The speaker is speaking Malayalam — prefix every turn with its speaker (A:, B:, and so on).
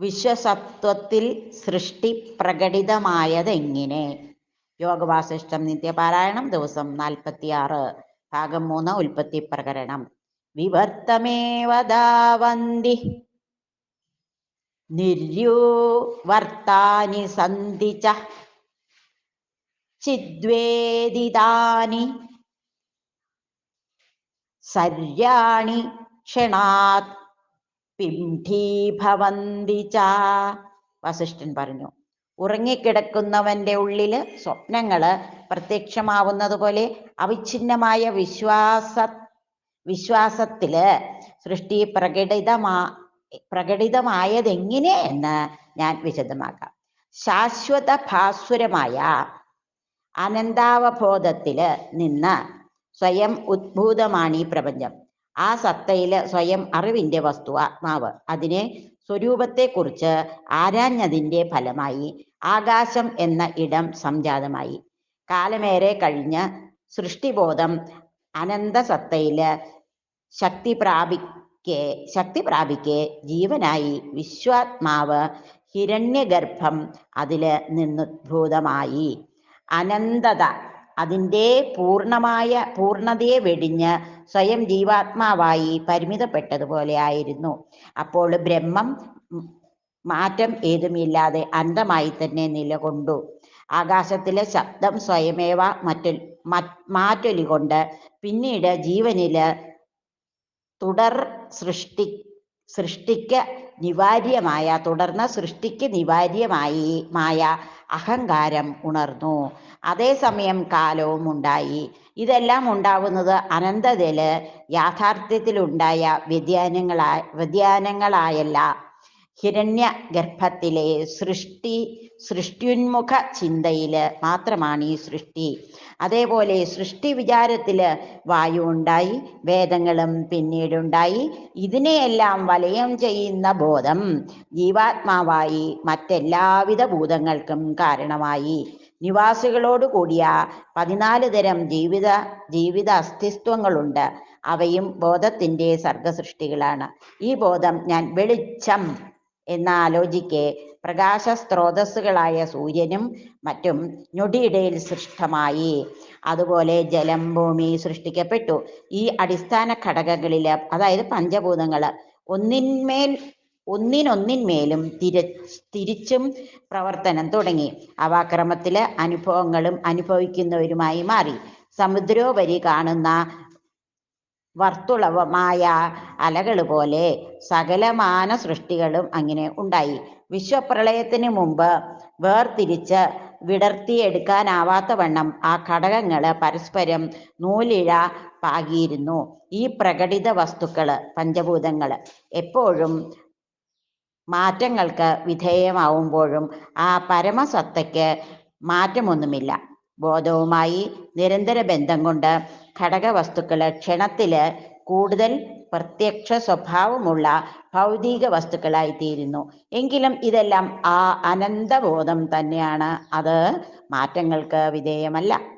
A: വിശ്വസത്വത്തിൽ സൃഷ്ടി പ്രകടിതമായതെങ്ങനെ? യോഗവാസിഷ്ടം നിത്യപാരായണം ദിവസം നാൽപ്പത്തിയാറ് ഭാഗം മൂന്ന് ഉൽപ്പത്തി പ്രകരണം വിവർത്തമേവദാവന്തി നിര്യൂവർത്താനി സന്തി ച. ചിദ്വേദിതാനി. സർയാണി ക്ഷണാത് പിണ്ഡീഭവന്തി ച. വസിഷ്ഠൻ പറഞ്ഞു. ഉറങ്ങിക്കിടക്കുന്നവന്റെ ഉള്ളിൽ സ്വപ്നങ്ങൾ പ്രത്യക്ഷമാവുന്നത് പോലെ അവിഛിന്നമായ വിശ്വാസ വിശ്വാസത്തിൽ സൃഷ്ടി പ്രകടിതമാ പ്രകടിതമായതെങ്ങനെ എന്ന് ഞാൻ വിശദമാക്കാം. ശാശ്വത ഭാസ്വരമായ അനന്താവബോധത്തിൽ നിന്ന് സ്വയം ഉദ്ഭൂതമാണ് ഈ പ്രപഞ്ചം. ആ സത്തയിൽ സ്വയം അറിവിന്റെ വസ്തു ആത്മാവ് അതിനെ സ്വരൂപത്തെക്കുറിച്ച് ആരാഞ്ഞതിന്റെ ഫലമായി ആകാശം എന്ന ഇടം സംജാതമായി. കാലമേറെ കഴിഞ്ഞ് സൃഷ്ടിബോധം അനന്തസത്തയിൽ ശക്തി പ്രാപിക്കെ ശക്തി പ്രാപിക്കെ ജീവനായി വിശ്വാത്മാവ് ഹിരണ്യഗർഭം അതിൽ നിന്നുദ്ഭൂതമായി അനന്തത അതിന്റെ പൂർണമായ പൂർണതയെ വെടിഞ്ഞ് സ്വയം ജീവാത്മാവായി പരിമിതപ്പെട്ടതുപോലെ ആയിരുന്നു. അപ്പോൾ ബ്രഹ്മം മാറ്റം ഏതുമില്ലാതെ അന്തമായി തന്നെ നിലകൊണ്ടു. ആകാശത്തിലെ ശബ്ദം സ്വയമേവ മറ്റൊ മാറ്റൊലികൊണ്ട് പിന്നീട് ജീവനിൽ തുടർ സൃഷ്ടി സൃഷ്ടിക്ക് നിവാര്യമായ തുടർന്ന് സൃഷ്ടിക്ക് നിവാര്യമായി മായ അഹങ്കാരം ഉണർന്നു. അതേസമയം കാലവും ഉണ്ടായി. ഇതെല്ലാം ഉണ്ടാവുന്നത് അനന്തതയിൽ യാഥാർത്ഥ്യത്തിലുണ്ടായ വ്യതിയാനങ്ങളാ വ്യതിയാനങ്ങളായല്ല. ഹിരണ്യ ഗർഭത്തിലെ സൃഷ്ടി സൃഷ്ടിയുന്മുഖ ചിന്തയിൽ മാത്രമാണ് ഈ സൃഷ്ടി. അതേപോലെ സൃഷ്ടി വിചാരത്തിൽ വായു ഉണ്ടായി വേദങ്ങളും പിന്നീടുണ്ടായി. ഇതിനെയെല്ലാം വലയം ചെയ്യുന്ന ബോധം ജീവാത്മാവായി മറ്റെല്ലാവിധ ഭൂതങ്ങൾക്കും കാരണമായി. നിവാസികളോട് കൂടിയ പതിനാല് തരം ജീവിത ജീവിത അസ്തിത്വങ്ങളുണ്ട് അവയും ബോധത്തിന്റെ സർഗസൃഷ്ടികളാണ് ഈ ബോധം ഞാൻ വെളിച്ചം എന്ന ആലോചിക്കെ പ്രകാശ സ്രോതസ്സുകളായ സൂര്യനും മറ്റും ഞൊടിയിടയിൽ സൃഷ്ടമായി. അതുപോലെ ജലം ഭൂമി സൃഷ്ടിക്കപ്പെട്ടു. ഈ അടിസ്ഥാന ഘടകങ്ങളിൽ അതായത് പഞ്ചഭൂതങ്ങൾ ഒന്നിന്മേൽ ഒന്നിനൊന്നിന്മേലും തിര തിരിച്ചും പ്രവർത്തനം തുടങ്ങി. അവ ക്രമത്തിലെ അനുഭവങ്ങളും അനുഭവിക്കുന്നവരുമായി മാറി. സമുദ്രോപരി കാണുന്ന വർത്തുളവമായ അലകൾ പോലെ സകലമാന സൃഷ്ടികളും അങ്ങനെ ഉണ്ടായി. വിശ്വപ്രളയത്തിന് മുമ്പ് വേർതിരിച്ച് വിടർത്തിയെടുക്കാനാവാത്ത വണ്ണം ആ ഘടകങ്ങൾ പരസ്പരം നൂലിഴ പാകിയിരുന്നു. ഈ പ്രകടിത വസ്തുക്കൾ പഞ്ചഭൂതങ്ങൾ എപ്പോഴും മാറ്റങ്ങൾക്ക് വിധേയമാവുമ്പോഴും ആ പരമസത്തയ്ക്ക് മാറ്റമൊന്നുമില്ല. ബോധവുമായി നിരന്തര ബന്ധം കൊണ്ട് ഘടകവസ്തുക്കൾ ക്ഷണത്തിൽ കൂടുതൽ പ്രത്യക്ഷ സ്വഭാവമുള്ള ഭൗതിക വസ്തുക്കളായി തീരുന്നു എങ്കിലും ഇതെല്ലാം ആ അനന്തബോധം തന്നെയാണ്. അത് മാറ്റങ്ങൾക്ക് വിധേയമല്ല.